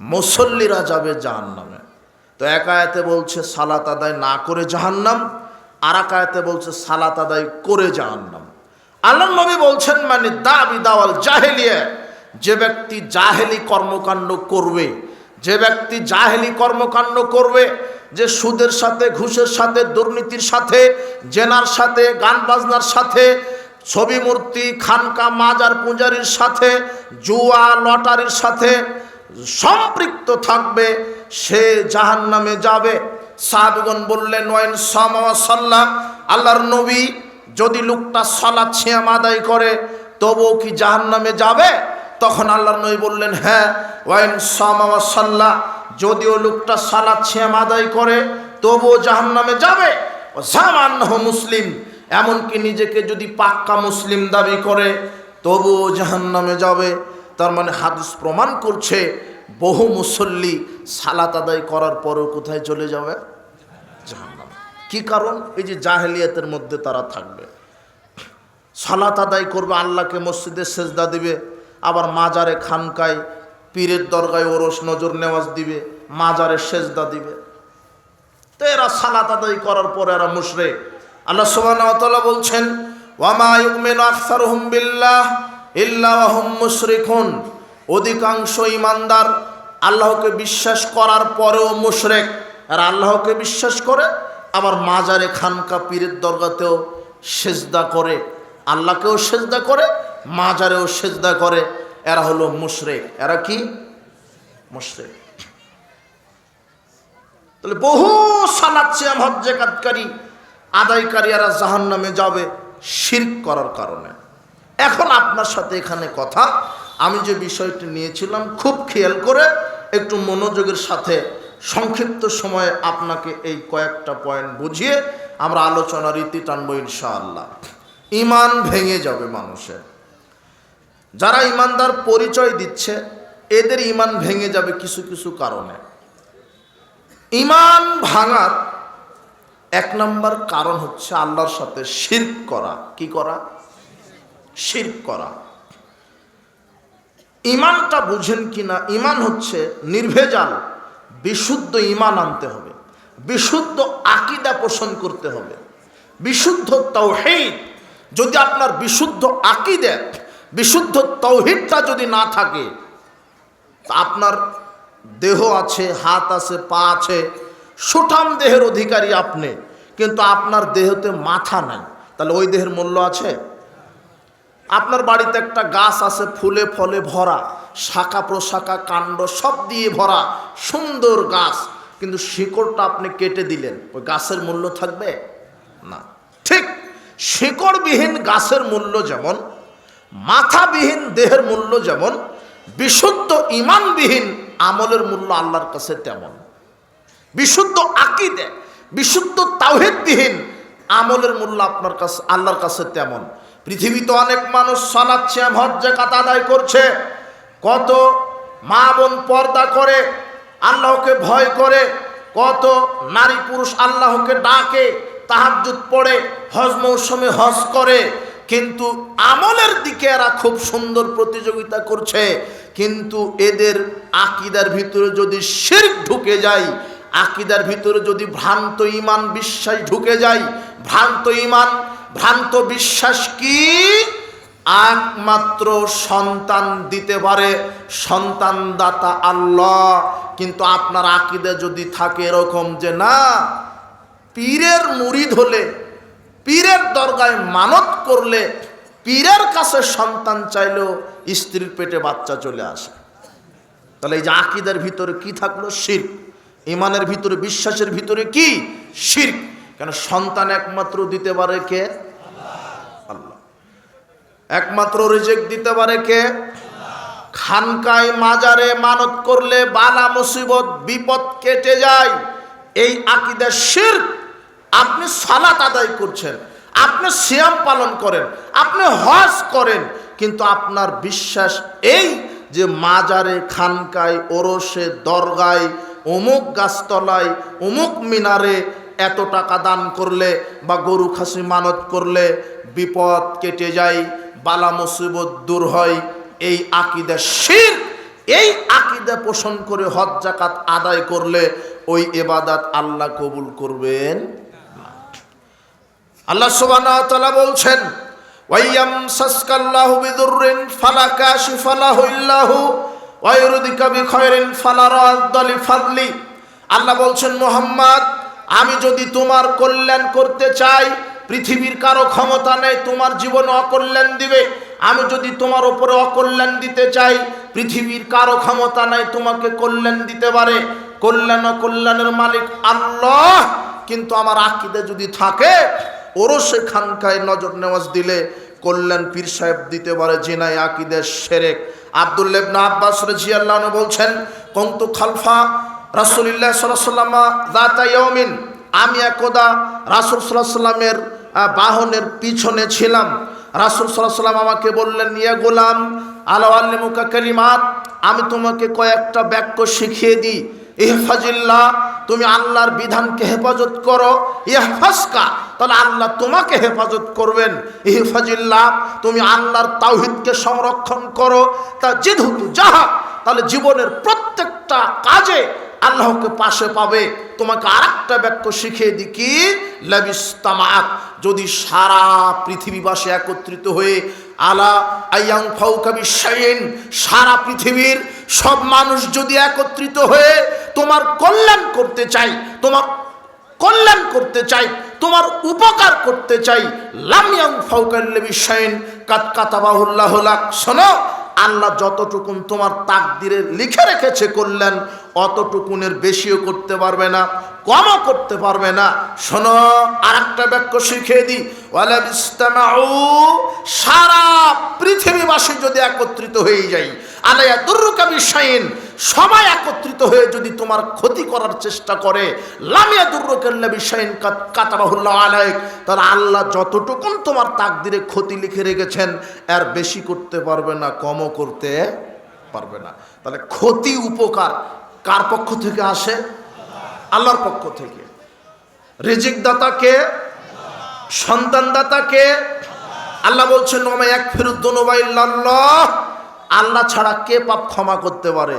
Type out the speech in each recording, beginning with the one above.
মুসল্লিরা যাবে জাহান্নামে। তো এক আয়াতে বলছে, সালাত আদায় না করে জাহান্নাম, আর এক আয়াতে বলছে, সালাত আদায় করে জাহান্নাম। আল্লাহ নবী বলছেন মানে দাবি দাওয়াল জাহেলিয়া, যে ব্যক্তি জাহেলি কর্মকাণ্ড করবে, যে ব্যক্তি জাহেলি কর্মকাণ্ড করবে, যে সুদের সাথে, ঘুষের সাথে, দুর্নীতির সাথে, জেনার সাথে, গান বাজনার সাথে, ছবি মূর্তি, খানকা, মাজার পূজারির সাথে, জুয়া, লটারির সাথে সম্পৃক্ত থাকবে, সে জাহান নামে যাবে। সাহাবিগণ বললেন, ওয়াইন সাল্লাহ আল্লাহর নবী যদি লোকটা সলাৎ ছিয়াম আদায় করে, তবুও কি জাহান নামে যাবে? তখন আল্লাহর নবী বললেন হ্যাঁ ওয়াইন সাল্লাহ যদিও লোকটা সালাদ ছিয়াম আদায় করে, তবুও জাহান নামে যাবে জামান্নাহ মুসলিম। এমনকি নিজেকে যদি পাক্কা মুসলিম দাবি করে, তবুও জাহান নামে যাবে। তার মানে হাদিস প্রমাণ করছে বহু মুসল্লি সালাত আদায় করার পরেও কোথায় চলে যাবে? কি কারণ? এই যে জাহেলিয়াতের মধ্যে তারা থাকবে। সালাত আদায় করবে, আল্লাহকে মসজিদে সেজদা দিবে, আবার মাজারে খানকায়, পীরের দরগায় ওরস নজর নেওয়াজ দিবে, মাজারে সেজদা দিবে। তো এরা সালাত আদায় করার পরে এরা মুশরে আল্লাহ সুবহানাহু বলছেন ওয়ামা ইউমিনু আকসারুহুম বিল্লাহ ইল্লা ওয়াহুম মুশরিকুন। অধিকাংশ ইমানদার আল্লাহকে বিশ্বাস করার পরেও মুশরেক। আর আল্লাহকে বিশ্বাস করে আবার মাজারে খানকা পীরের দরগাতেও সেজদা করে। আল্লাহকেও সেজদা করে, মাজারেও সেজদা করে। এরা হলো মুশরেক। এরা কি? মুশরেক। তাহলে বহু সালাদ সিয়াম, হজ্জে কাতকারী আদায়কারী এরা জাহান নামে যাবে শির্ক করার কারণে। এখন আপনার সাথে এখানে কথা। আমি যে বিষয়টি নিয়েছিলাম, খুব খেয়াল করে একটু মনোযোগের সাথে সংক্ষিপ্ত সময়ে আপনাকে এই কয়েকটা পয়েন্ট বুঝিয়ে আমরা আলোচনা রীতি টানবো ইনশাআল্লাহ। ইমান ভেঙে যাবে মানুষের। যারা ইমানদার পরিচয় দিচ্ছে, এদের ইমান ভেঙে যাবে কিছু কিছু কারণে। ইমান ভাঙার এক নম্বর কারণ হচ্ছে আল্লাহর সাথে শির্ক করা। কি করা? শির্ক করা। ইমানটা বুঝেন কি না ইমান হচ্ছে নির্ভেজাল, বিশুদ্ধ ইমান আনতে হবে। বিশুদ্ধ আকিদা পোষণ করতে হবে। বিশুদ্ধ তৌহিদ যদি আপনার বিশুদ্ধ আকিদে, বিশুদ্ধ তৌহিদটা যদি না থাকে আপনার দেহ আছে, হাত আছে, পা আছে, সুঠাম দেহের অধিকারী আপনি, কিন্তু আপনার দেহতে মাথা নাই, তাহলে ওই দেহের মূল্য আছে? আপনার বাড়িতে একটা গাছ আছে, ফুলে ফলে ভরা, শাখা প্রশাখা, কাণ্ড সব দিয়ে ভরা, সুন্দর গাছ, কিন্তু শিকড়টা আপনি কেটে দিলেন। ওই গাছের মূল্য থাকবে? না। ঠিক শিকড়বিহীন গাছের মূল্য যেমন, মাথাবিহীন দেহের মূল্য যেমন, বিশুদ্ধ ইমানবিহীন আমলের মূল্য আল্লাহর কাছে তেমন। বিশুদ্ধ আকিদে, বিশুদ্ধ তাওহেদবিহীন আমলের মূল্য আপনার কাছে আল্লাহর কাছে তেমন। পৃথিবীতে অনেক মানুষ সালাচ্ছে হজ্জে কাত আদায় করছে। কত মা বোন পর্দা করে, আল্লাহকে ভয় করে, কত নারী পুরুষ আল্লাহকে ডাকে, তাহাজ্জুদ পড়ে, হজ মৌসুমে হজ করে। কিন্তু আমলের দিকে এরা খুব সুন্দর প্রতিযোগিতা করছে। কিন্তু এদের আকিদার ভিতরে যদি শির ঢুকে যায়, আকিদার ভিতরে যদি ভ্রান্ত ইমান, বিশ্বাস ঢুকে যায় ভ্রান্ত ইমান, ভ্রান্ত বিশ্বাস কি? একমাত্র সন্তান দিতে পারে সন্তান দাতা আল্লাহ। কিন্তু আপনার আকিদা যদি থাকে এরকম যে না, পীরের মুরিদ হলে, পীরের দরগায় মানত করলে, পীরের কাছে সন্তান চাইলেও স্ত্রীর পেটে বাচ্চা চলে আসে। তাহলে এই যে আকিদের ভিতরে কি থাকল? শির ইমানের ভিতরে, বিশ্বাসের ভিতরে কি? শির কেন সন্তান একমাত্র দিতে পারে কে? আল্লাহ। একমাত্র রিজেক্ট দিতে পারে কে? খানকায় মাজারে মানত করলে বালা মুসিবত, বিপদ কেটে যায়। এই আকিদের শির আপনি সালাত আদায় করছেন, আপনি সিয়াম পালন করেন, আপনি হজ করেন, কিন্তু আপনার বিশ্বাস এই যে মাজারে, খানকায়, ওরসে, দরগায়, অমুক গাছতলায়, অমুক মিনারে এত টাকা দান করলে বা গরু খাসি মানত করলে বিপদ কেটে যায়, বালা মুসিবত দূর হয়। এই আকিদা শির, এই আকিদা পোষণ করে হজ জাকাত আদায় করলে ওই এবাদাত আল্লাহ কবুল করবেন। আল্লাহ সুবহানাহু ওয়া তাআলা বলছেন, ওয়াইয়াম সাসকাল্লাহু বিদুররিন ফালা কাশিফা লাহু ইল্লাহু ওয়া ইউরিদিকা বিখাইরিন ফালা রাদ্দা লিফাদলি আল্লাহ বলছেন, মোহাম্মদ আমি যদি তোমার কল্যাণ করতে চাই, পৃথিবীর কারও ক্ষমতা নেই, তোমার জীবনে অকল্যাণ দিবে। আমি যদি তোমার ওপরে অকল্যাণ দিতে চাই, পৃথিবীর কারও ক্ষমতা নাই, তোমাকে কল্যাণ দিতে পারে। কল্যাণ অকল্যাণের মালিক আল্লাহ। কিন্তু আমার আকিদে যদি থাকে, ওরও সে খানকায় নজর নেওয়াজ দিলে কল্যাণ পীর সাহেব দিতে পারে, জিনাই আকিদের সেরেক। আবদুল্লেবনা আব্বাস রাজিয়াল্লাহ বলছেন, কন্তু খালফা রাসুলিল্লাহ সাল্লামা দাতা ইয়মিন আমি একদা রাসুল সাল্লামের বাহনের পিছনে ছিলাম। রাসুল সাল্লাহ সাল্লাম আমাকে বললেন নিয়ে গোলাম, আলো আল্লিমুকা কালিমাত, আমি তোমাকে কয়েকটা বাক্য শিখিয়ে দিই। ইহফাজিল্লাহ, তুমি আল্লাহর বিধানকে হেফাজত করো। ইহফাজকা, তাহলে আল্লাহ তোমাকে হেফাজত করবেন। ইহফাজিল্লাহ, তুমি আল্লাহর তাওহিদকে সংরক্ষণ করো। তা জিদহুতু যাহা, তাহলে জীবনের প্রত্যেকটা কাজে আল্লাহকে পাশে পাবে। তোমাকে আর একটা বাক্য শিখিয়ে দিই কি? যদি সারা পৃথিবীবাসী একত্রিত হয়ে আলা আয়াং ফাউকাবি শাইন সারা পৃথিবীর সব মানুষ যদি একত্রিত হয়ে তোমার কল্যাণ করতে চাই তোমার কল্যাণ করতে চাই তোমার উপকার করতে চাই লামিয়াং ফাউকাল্লেবি শাইন কাত কাতাবাহুল্লাহ শোনো আল্লাহ যতটুকুন তোমার তাকদিরে লিখে রেখেছে করলেন, অতটুকুনের বেশিও করতে পারবে না, কমও করতে পারবে না। শোনো আর একটা বাক্য শিখিয়ে দিই। সারা পৃথিবীবাসী যদি একত্রিত হয়ে যায় আলাইয়া দুর্রুকা বিশাইন, সবাই একত্রিত হয়ে যদি তোমার ক্ষতি করার চেষ্টা করে, লামিয়া দুর্রকাল্লা বিশাইন কাতাবাহুল্লাহ আলাইক, তাহলে আল্লাহ যতটুকুন তোমার তাকদিরে ক্ষতি লিখে রেখেছেন এর বেশি করতে পারবে না, কমও করতে পারবে না। তাহলে ক্ষতি উপকার কার পক্ষ থেকে আসে? আল্লাহর পক্ষ থেকে। রিজিক দাতাকে সন্তান দাতাকে আল্লাহ বলছেন, ওমা এক ফেরুদ্দনবাইল্লাহ আল্লাহ ছাড়া কে পাপ ক্ষমা করতে পারে?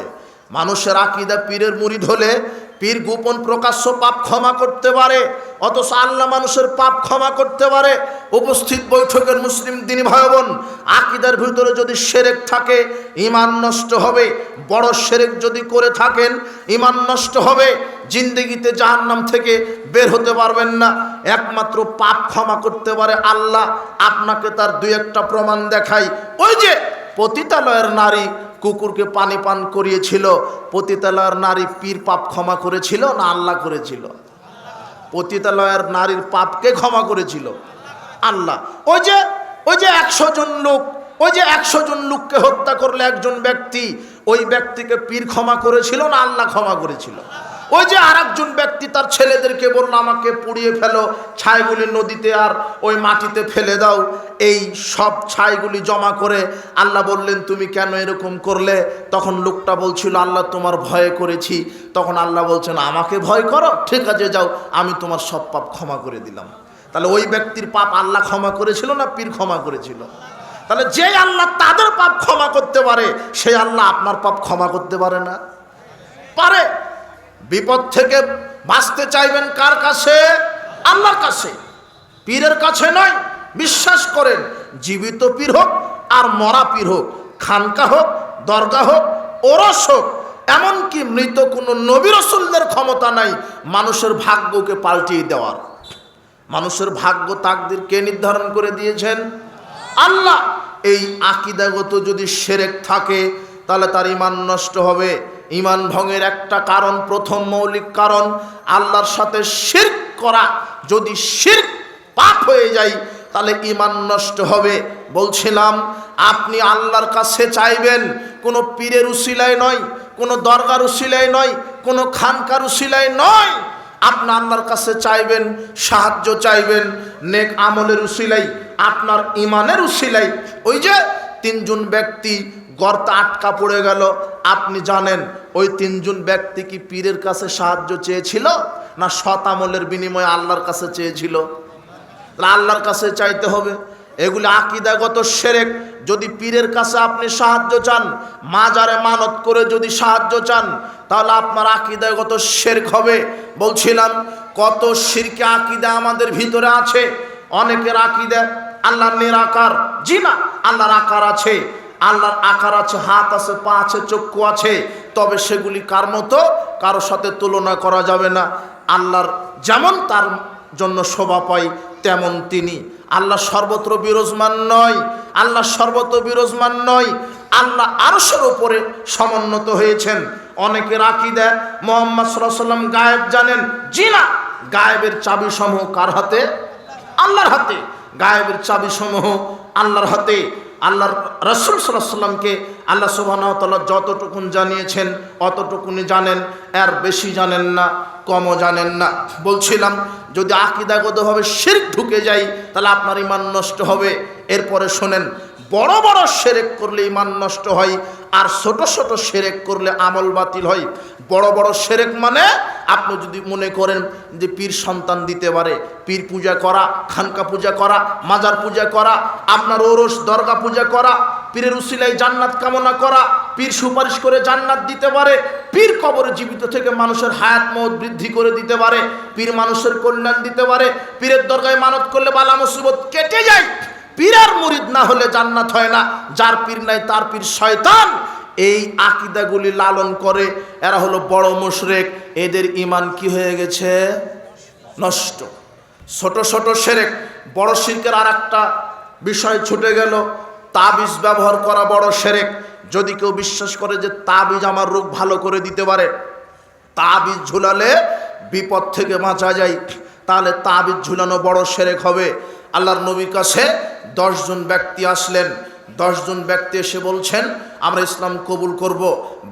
মানুষের আকিদা পীরের মুরিদ হলে পীর গোপন প্রকাশ্য পাপ ক্ষমা করতে পারে, অথচ আল্লাহ মানুষের পাপ ক্ষমা করতে পারে। উপস্থিত বৈঠকের মুসলিম দিনী ভাই বোন, আকিদার ভিতরে যদি সেরেক থাকে, ইমান নষ্ট হবে। বড় সেরেক যদি করে থাকেন, ইমান নষ্ট হবে। জিন্দগিতে জাহান্নাম থেকে বের হতে পারবেন না। একমাত্র পাপ ক্ষমা করতে পারে আল্লাহ। আপনাকে তার দুই একটা প্রমাণ দেখাই। ওই যে পতিতালয়ের নারী কুকুরকে পানি পান করিয়েছিল, পতিতালয়ের নারী পীর পাপ ক্ষমা করেছিল না আল্লাহ করেছিল? পতিতালয়ের নারীর পাপকে ক্ষমা করেছিল আল্লাহ। ওই যে ওই যে একশো জন লোক, ওই যে একশো জন লোককে হত্যা করলে একজন ব্যক্তি, ওই ব্যক্তিকে পীর ক্ষমা করেছিল না আল্লাহ ক্ষমা করেছিল? ওই যে আর ব্যক্তি তার ছেলেদেরকে বলল, আমাকে পুড়িয়ে ফেলো ছাইগুলি নদীতে আর ওই মাটিতে ফেলে দাও। এই সব ছাইগুলি জমা করে আল্লাহ বললেন, তুমি কেন এরকম করলে? তখন লোকটা বলছিল, আল্লাহ তোমার ভয়ে করেছি। তখন আল্লাহ বলছেন, আমাকে ভয় করো, ঠিক আছে, যাও, আমি তোমার সব পাপ ক্ষমা করে দিলাম। তাহলে ওই ব্যক্তির পাপ আল্লাহ ক্ষমা করেছিল না পীর ক্ষমা করেছিল? তাহলে যে আল্লাহ তাদের পাপ ক্ষমা করতে পারে সেই আল্লাহ আপনার পাপ ক্ষমা করতে পারে না? পারে। বিপদ থেকে বাঁচতে চাইবেন কার কাছে? আল্লাহর কাছে। পীরের কাছে নয়, বিশ্বাস করেন, জীবিত পীর হোক আর মরা পীর হোক, খানকা হোক, দরগা হোক, ওরস হোক, এমনকি মৃত কোনো নবী রসুলদের ক্ষমতা নাই মানুষের ভাগ্যকে পাল্টিয়ে দেওয়ার। মানুষের ভাগ্য তাকদির কে নির্ধারণ করে দিয়েছেন? আল্লাহ। এই আকিদাগত যদি সেরেক থাকে, তাহলে তার ইমান নষ্ট হবে। ইমান ভঙ্গের একটা কারণ, প্রথম মৌলিক কারণ, আল্লাহর সাথে শির্ক করা। যদি শির্ক পাপ হয়ে যায়, তাহলে ইমান নষ্ট হবে। বলছিলাম, আপনি আল্লাহর কাছে চাইবেন, কোনো পীরের উসিলায় নয়, কোনো দরগার উসিলায় নয়, কোনো খানকার উসিলায় নয়। আপনি আল্লাহর কাছে চাইবেন, সাহায্য চাইবেন, নেক আমলের উসিলাই, আপনার ইমানের উসিলাই। ওই যে তিনজন ব্যক্তি গর্তে আটকা পড়ে গেল। আপনি জানেন, ওই তিনজন ব্যক্তি কি পীরের কাছে সাহায্য চেয়েছিল না সৎ আমলের বিনিময়ে আল্লাহর কাছে চেয়েছিল? আল্লাহর কাছে চাইতে হবে। এগুলি আকিদাগত সেরেক। যদি পীরের কাছে আপনি সাহায্য চান, মাজারে মানত করে যদি সাহায্য চান, তাহলে আপনার আকিদাগত শেরক হবে। বলছিলাম, কত শিরকে আকিদা আমাদের ভিতরে আছে। অনেকের আকিদা, আল্লাহর নিরাকার। জি না, আল্লাহর আকার আছে। আল্লাহর আকার আছে, হাত আছে, পা আছে, চক্ষু আছে। তবে সেগুলি কার মতো? কারোর সাথে তুলনা করা যাবে না। আল্লাহর যেমন তার জন্য শোভা পায়, তেমন তিনি। আল্লাহ সর্বত্র বিরাজমান নয়। আল্লাহ সর্বত্র বিরাজমান নয়। আল্লাহ আরশের উপরে সমুন্নত হয়েছেন। অনেকে রাখি দেয়, মোহাম্মদ সাল্লাম গায়েব জানেন। জি না, গায়েবের চাবি সমূহ কার হাতে? আল্লাহর হাতে। গায়েবের চাবি সমূহ আল্লাহর হাতে। আল্লাহর রসুল সাল্লামকে আল্লাহ সুবাহতাল্লাহ যতটুকুন জানিয়েছেন, অতটুকুনি জানেন, এর বেশি জানেন না, কমও জানেন না। বলছিলাম, যদি আকিদাগতভাবে শির ঢুকে যাই তাহলে আপনার ইমান নষ্ট হবে। এরপরে শোনেন বড় বড় সেরেক করলে ইমান নষ্ট হয়, আর ছোট ছোট সেরেক করলে আমল বাতিল হয়। বড় বড় সেরেক মানে আপনি যদি মনে করেন যে পীর সন্তান দিতে পারে, পীর পূজা করা, খানকা পূজা করা, মাজার পূজা করা, আপনার ওরস, দরগা পূজা করা, পীরের উসিলাই জান্নাত কামনা করা, পীর সুপারিশ করে জান্নাত দিতে পারে, পীর কবরে জীবিত থেকে মানুষের হায়াত মত বৃদ্ধি করে দিতে পারে, পীর মানুষের কল্যাণ দিতে পারে, পীরের দরগায় মানত করলে বালা মুসিবত কেটে যায়। পীরার মুরিদ না হলে জান্নাত হয় না। যার পীর নাই, তার পীর শয়তান। এই আকিদাগুলি লালন করে, এরা হলো বড় মুশরেক। এদের ইমান কি হয়ে গেছে? নষ্ট। ছোট ছোট সেরেক। বড় শিরকের আর একটা বিষয় ছুটে গেল। তাবিজ ব্যবহার করা বড় সেরেক। যদি কেউ বিশ্বাস করে যে তাবিজ আমার রোগ ভালো করে দিতে পারে, তাবিজ ঝুলালে বিপদ থেকে বাঁচা যায়। তাহলে তাবিজ ঝুলানো বড় সেরেক হবে। আল্লাহর নবীর কাছে দশজন ব্যক্তি আসলেন। দশজন ব্যক্তি এসে বলছেন, আমরা ইসলাম কবুল করব।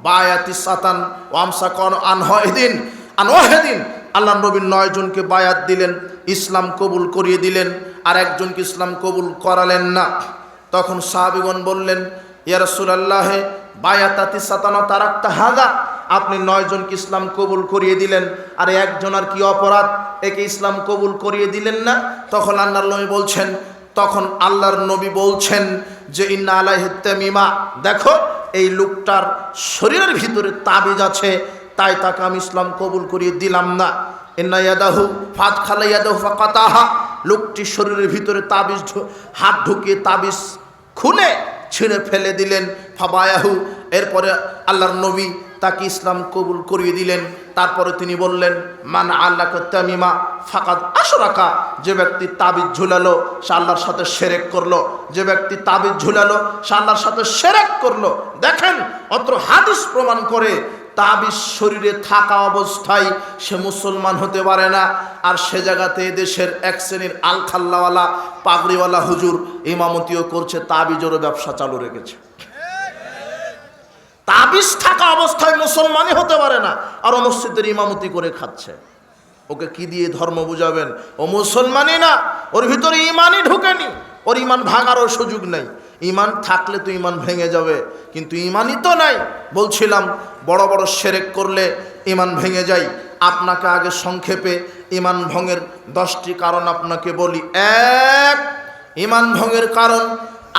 বায়াতি সাতান ওয়ামসা কন আনহেদিন আনহেদিন আল্লাহ নবীর নয় জনকে বায়াত দিলেন, ইসলাম কবুল করিয়ে দিলেন, আর একজনকে ইসলাম কবুল করালেন না। তখন সাহাবিগণ বললেন ইয়ারসুলাল্লাহে বায়াতাতি সাতানা তারাক্তা হাগা আপনি নয়জনকে ইসলাম কবুল করিয়ে দিলেন, আর একজন আর কি অপরাধ? একে ইসলাম কবুল করিয়ে দিলেন না? তখন আল্লাহর নবী বলছেন, তখন আল্লাহর নবী বলছেন যে, ইন্না আলাহিত্তামিমা দেখো, এই লোকটার শরীরের ভিতরে তাবিজ আছে, তাই তাকে আমি ইসলাম কবুল করিয়ে দিলাম না। ইন্না ইয়াদাহু ফাত খালা ইয়াদাহু শরীরের ভিতরে তাবিজ হাত ঢুকিয়ে তাবিজ খুলে ছিঁড়ে ফেলে দিলেন। ফাবায়াহু। এরপরে আল্লাহর নবী তাকে ইসলাম কবুল করিয়ে দিলেন। তারপরে তিনি বললেন, মান আল্লাহ তামিমা, ফাকাদ আশরাকা। যে ব্যক্তি তাবিজ ঝুলালো, সে আল্লাহর সাথে সেরেক করল। যে ব্যক্তি তাবিজ ঝুলালো, সে আল্লাহর সাথে সেরেক করল। দেখেন, অত্র হাদিস প্রমাণ করে তাবিজ শরীরে থাকা অবস্থায় সে মুসলমান হতে পারে না। আর সে জায়গাতে দেশের এক শ্রেণির আলখাল্লাওয়ালা, পাগড়িওয়ালা হুজুর, ইমামতিও করছে, তাবিজেরও ব্যবসা চালু রেখেছে। তাবিজ থাকা অবস্থায় মুসলমানই হতে পারে না। আর মসজিদের ইমামতি করে খাচ্ছে। ওকে কি দিয়ে ধর্ম বুঝাবেন? ও মুসলমানই না, ওর ভিতরে ইমানই ঢুকেনি। ওর ইমান ভাঙারও সুযোগ নেই। ইমান থাকলে তো ইমান ভেঙে যাবে, কিন্তু ইমানই তো নাই। বলছিলাম, বড় বড় সেরেক করলে ইমান ভেঙে যায়। আপনাকে আগে সংক্ষেপে ইমান ভঙ্গের দশটি কারণ আপনাকে বলি। এক, ইমান ভঙ্গের কারণ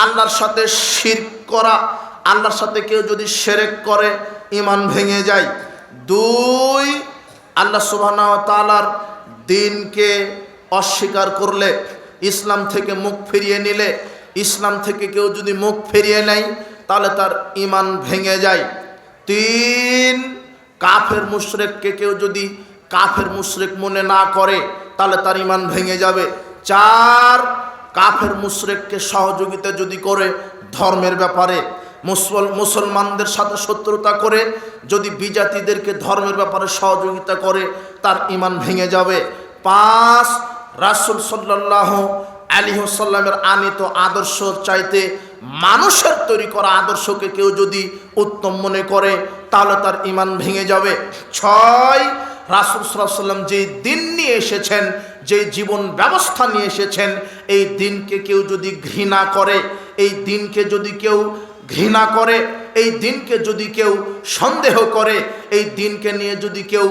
আল্লাহর সাথে শির করা। আল্লাহর সাথে কেউ যদি সেরেক করে ইমান ভেঙে যায়। দুই, আল্লাহ সুবহানাহু ওয়া তাআলার দিনকে অস্বীকার করলে, ইসলাম থেকে মুখ ফিরিয়ে নিলে, ইসলাম থেকে কেউ যদি মুখ ফিরিয়ে নেয়, তাহলে তার ইমান ভেঙে যায়। তিন, কাফের মুশরেককে কেউ যদি কাফের মুশরেক মনে না করে, তাহলে তার ইমান ভেঙে যাবে। চার, কাফের মুশরেককে সহযোগিতা যদি করে ধর্মের ব্যাপারে মুসলমানদের সাথে শত্রুতা করে, যদি বিজাতিদেরকে ধর্মের ব্যাপারে সহযোগিতা করে, তার ইমান ভেঙে যাবে। পাঁচ, রাসুল সাল্লাহ আলী সাল্লামের আনিত আদর্শ চাইতে মানুষের তৈরি করা আদর্শকে কেউ যদি উত্তম মনে করে, তাহলে তার ইমান ভেঙে যাবে। ছয়, রাসুল সাল্লাম যে দিন নিয়ে এসেছেন যে জীবন ব্যবস্থা নিয়ে এসেছেন, এই দিনকে কেউ যদি ঘৃণা করে এই দিনকে যদি কেউ ঘৃণা করে, এই দিনকে যদি কেউ সন্দেহ করে, এই দিনকে নিয়ে যদি কেউ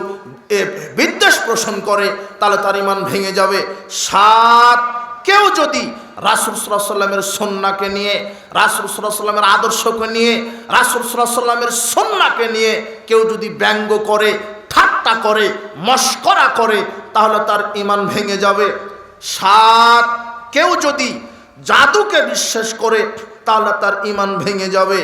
বিদ্বেষ পোষণ করে, তাহলে তার ইমান ভেঙে যাবে। সাত, কেউ যদি রাসুল সাল্লামের সন্নাকে নিয়ে, রাসুল সাল্লামের আদর্শকে নিয়ে, রাসুল সাল্লামের সন্নাকে নিয়ে কেউ যদি ব্যঙ্গ করে, ঠাট্টা করে, মস্করা করে, তাহলে তার ইমান ভেঙে যাবে। সাত, কেউ যদি জাদুকে বিশ্বাস করে তাহলে তার ইমান ভেঙে যাবে।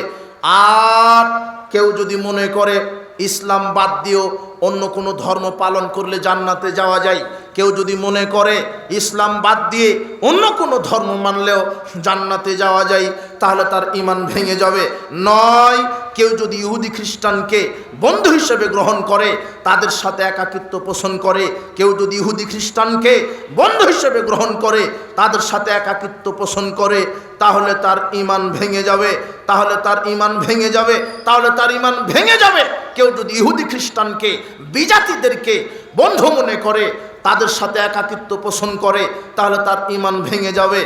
আর কেউ যদি মনে করে ইসলাম বাদ দিয়েও অন্য কোনো ধর্ম পালন করলে জান্নাতে যাওয়া যায় কেউ যদি মনে করে ইসলাম বাদ দিয়ে অন্য কোনো ধর্ম মানলেও জান্নাতে যাওয়া যায়, তাহলে তার ইমান ভেঙে যাবে। নয়, কেউ যদি ইহুদি খ্রিস্টানকে বন্ধু হিসেবে গ্রহণ করে, তাদের সাথে একাকিত্ব পোষণ করে, কেউ যদি ইহুদি খ্রিস্টানকে বন্ধু হিসেবে গ্রহণ করে, তাদের সাথে একাকিত্ব পোষণ করে, তাহলে তার ইমান ভেঙে যাবে। তাহলে তার ইমান ভেঙে যাবে। তাহলে তার ইমান ভেঙে যাবে। কেউ যদি ইহুদি খ্রিস্টানকে, বিজাতিদেরকে বন্ধু মনে করে তাদের সাথে একাকিত্ব পোষণ করে, তাহলে তার ইমান ভেঙে যাবে।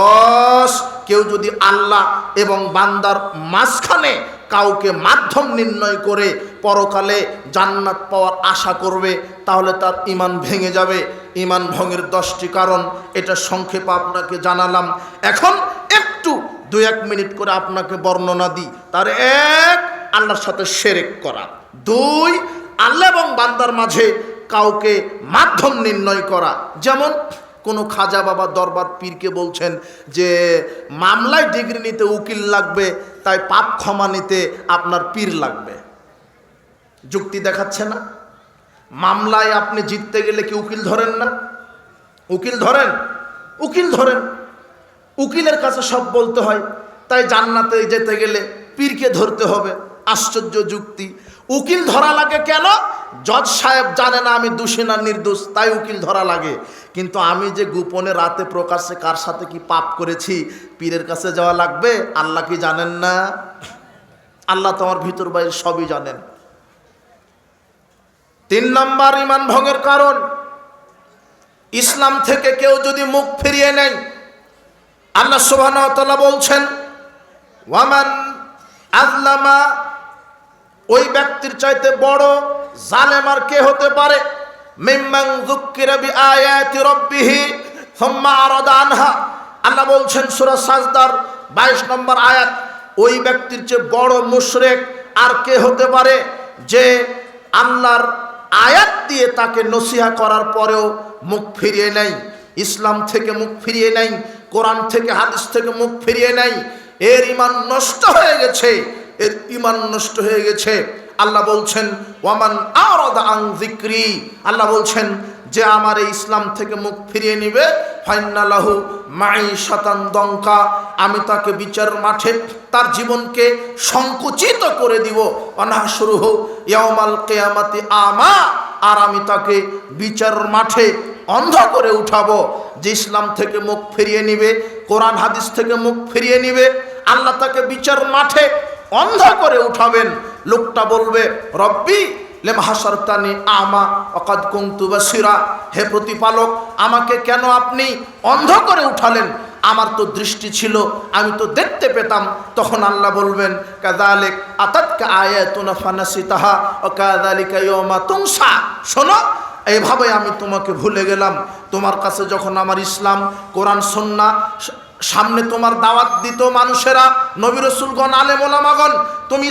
দশ, কেউ যদি আল্লাহ এবং বান্দার মাঝখানে কাউকে মাধ্যম নির্ণয় করে পরকালে জান্নাত পাওয়ার আশা করবে, তাহলে তার ইমান ভেঙে যাবে। ইমান ভঙ্গের দশটি কারণ, এটা সংক্ষেপে আপনাকে জানালাম। এখন একটু দু এক মিনিট করে আপনাকে বর্ণনা দিই। তার এক, আল্লাহর সাথে সেরেক করা। দুই, আল্লাহ এবং বান্দার মাঝে কাউকে মাধ্যম নির্ণয় করা। যেমন কোনো খাজা বাবা দরবার পীরকে বলছেন যে, মামলায় ডিগ্রি নিতে উকিল লাগবে, তাই পাপ ক্ষমা নিতে আপনার পীর লাগবে। যুক্তি দেখাচ্ছে না। মামলায় আপনি জিততে গেলে কি উকিল ধরেন না? উকিল ধরেন উকিল ধরেন। উকিলের কাছে সব বলতে হয়, তাই জান্নাতে যেতে গেলে পীরকে ধরতে হবে। আশ্চর্য যুক্তি। উকিল ধরা লাগে কেন? জজ সাহেব জানে না আমি দোষী না নির্দোষ, তাই উকিল ধরা লাগে। কিন্তু আমি যে গোপনে রাতে প্রকাশ্যে কার সাথে কি পাপ করেছি, পীরের কাছে যাওয়া লাগবে? আল্লাহ কি জানেন না? আল্লাহ তোমার ভিতর বাইরে সবই জানেন। তিন নম্বর ইমান ভঙ্গের কারণ, ইসলাম থেকে কেউ যদি মুখ ফিরিয়ে নেয়, আল্লাহ সুবহানাহু বলছেন, ওয়ামান আজলামা ওই ব্যক্তির চাইতে বড় জালেমার কে হতে পারে? মিম্মাং যুক্কিরা বিআয়াতি রাব্বিহি, সুম্মা আরাদা আনহা। আল্লাহ বলছেন, সূরা সাজদার 22 নম্বর আয়াত, ওই ব্যক্তির চেয়ে বড় মুশরিক আর কে হতে পারে? যে আল্লাহর আয়াত দিয়ে তাকে নসিহা করার পরেও মুখ ফিরিয়ে নেয়, ইসলাম থেকে মুখ ফিরিয়ে নেয়, কোরআন থেকে হাদিস থেকে মুখ ফিরিয়ে নেয়। এর ইমান নষ্ট হয়ে গেছে। এর ইমান নষ্ট হয়ে গেছে। আল্লাহ বলছেন, ওয়ামান আরদ আং জিক্রি আল্লাহ বলছেন, যে আমার এই ইসলাম থেকে মুখ ফিরিয়ে নিবে ফাইনালাহু মাই শতান দঙ্কা আমি তাকে বিচার মাঠে তার জীবনকে সংকুচিত করে দিব। শুরু হোক ইয়ামাল কেয়ামাতি আমা। আর আমি তাকে বিচার মাঠে অন্ধ করে উঠাবো। যে ইসলাম থেকে মুখ ফিরিয়ে নিবে, কোরআন হাদিস থেকে মুখ ফিরিয়ে নিবে, আল্লাহ তাকে বিচার মাঠে অন্ধ করে উঠাবেন। লোকটা বলবে, রব্বি লেমহাসারতানি আমা অকাদ বাসিরা। হে প্রতিপালক, আমাকে কেন আপনি অন্ধ করে উঠালেন? আমার তো দৃষ্টি ছিল, আমি তো দেখতে পেতাম। তখন আল্লাহ বলবেন কাদালেক আতাতকা আয়াতুনা ফানাসিতাহা ও কাদালিকা ইয়মা তুংসা শোনো এইভাবে আমি তোমাকে ভুলে গেলাম। তোমার কাছে যখন আমার ইসলাম, কোরআন সন্না সামনে তোমার দাওয়াত দিত মানুষেরা নবী রসুলগণ আলেম ওলামাগণ তুমি